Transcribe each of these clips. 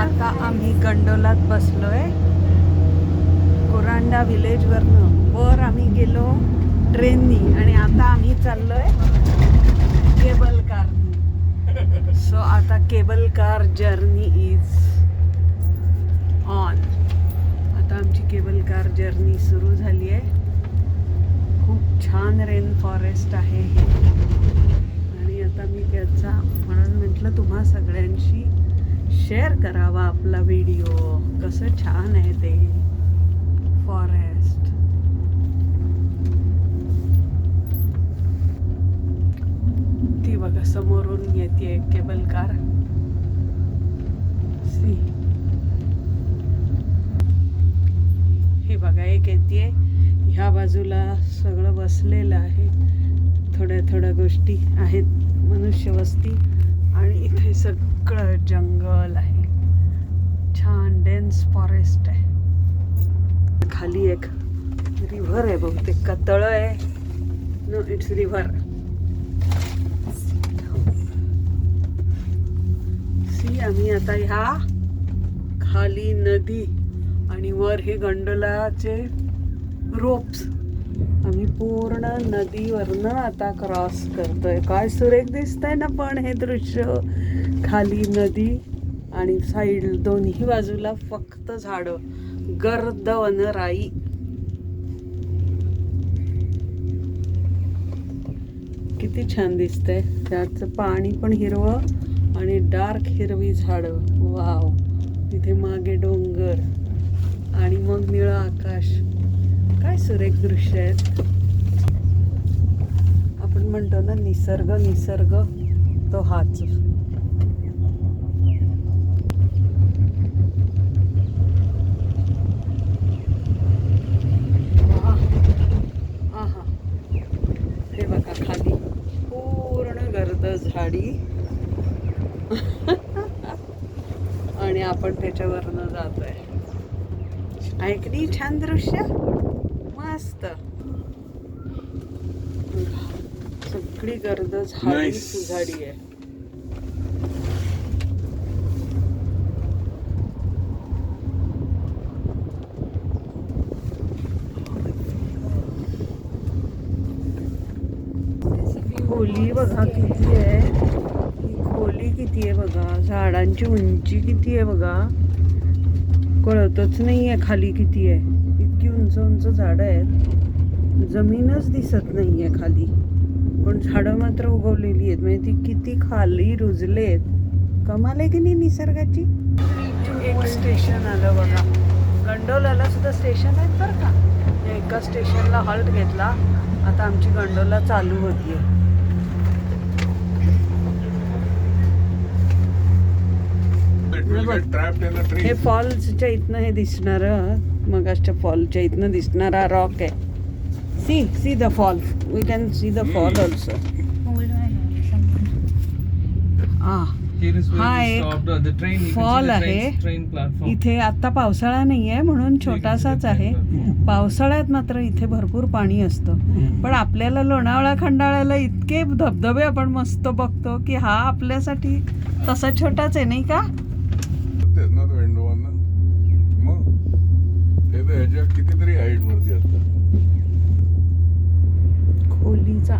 आता आम्ही गंडोलात बसलोय. कोरांडा विलेजवरनं वर आम्ही गेलो ट्रेननी आणि आता आम्ही चाललोय केबल कार सो आता cable car journey is on आता आमची केबल कार जर्नी सुरू झाली आहे खूप छान रेन फॉरेस्ट आहे हे. आणि आता मी त्याचा म्हणून म्हटलं तुम्हा सगळ्यांशी शेअर करावा आपला व्हिडिओ कसं छान आहे ते. फॉरेस्ट ती बघा समोरून येते केबल कार सी हे बघा एक येते ह्या बाजूला सगळं बसलेलं आहे. थोड्या थोड्या गोष्टी आहेत. मनुष्यवस्ती. आणि इथे सगळं जंगल आहे. छान डेन्स फॉरेस्ट आहे. खाली एक रिव्हर आहे बहुतेक. का तळ आहे? नो इट्स रिव्हर सी आम्ही आता ह्या खाली नदी आणि वर हे गंडोलाचे रोप्स आम्ही पूर्ण नदीवरनं आता क्रॉस करतोय. काय सुरेख दिसतंय ना पण हे दृश्य. खाली नदी आणि साईड दोन्ही बाजूला फक्त झाडं. गर्द वनराई किती छान दिसतंय. त्याचं पाणी पण हिरवं आणि डार्क हिरवी झाडं. वाव तिथे मागे डोंगर आणि मग निळं आकाश. काय सुरेख दृश्य आहेत आपण म्हणतो ना निसर्ग निसर्ग तो हाच. आहा. हे बघा खाली पूर्ण गर्द झाडी. आणि आपण त्याच्यावरनं जातोय. ऐकली छान दृश्य? मस्त. सगळी गर्द झाडी Nice. झाडी आहे. खोली बघा किती आहे. ही खोली किती आहे बघा. झाडांची उंची किती आहे बघा. कळतच नाही आहे खाली किती आहे. इतकी उंच उंच झाडं आहेत. जमीनच दिसत नाही आहे खाली. पण झाडं मात्र उगवलेली आहेत. म्हणजे ती किती खाली रुजलेत. कमाल आहे की नाही निसर्गाची? एक स्टेशन आलं बघा. गंडोलाला सुद्धा स्टेशन आहेत बरं का. एका स्टेशनला हॉल्ट घेतला. आता आमची गंडोला चालू होती आहे बघ. हे फॉल्सच्या इथनं हे दिसणार मगाच्या फॉलच्या इथनं दिसणारा रॉक आहे. See see the fall we can see the fall also हा एक stopped. Uh, आहे. इथे आता पावसाळा नाही आहे म्हणून छोटासाच आहे. पावसाळ्यात मात्र इथे भरपूर पाणी असतं. पण आपल्याला लोणावळा खंडाळ्याला इतके धबधबे आपण मस्त बघतो की हा आपल्यासाठी तसा छोटाच आहे नाही का?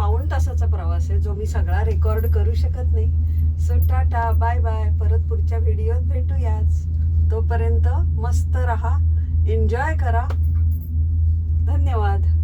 पाऊण तासाचा प्रवास आहे जो मी सगळा रेकॉर्ड करू शकत नाही. सो टाटा बाय बाय परत पुढच्या व्हिडिओत भेटूयाच. तोपर्यंत मस्त रहा एन्जॉय करा. धन्यवाद.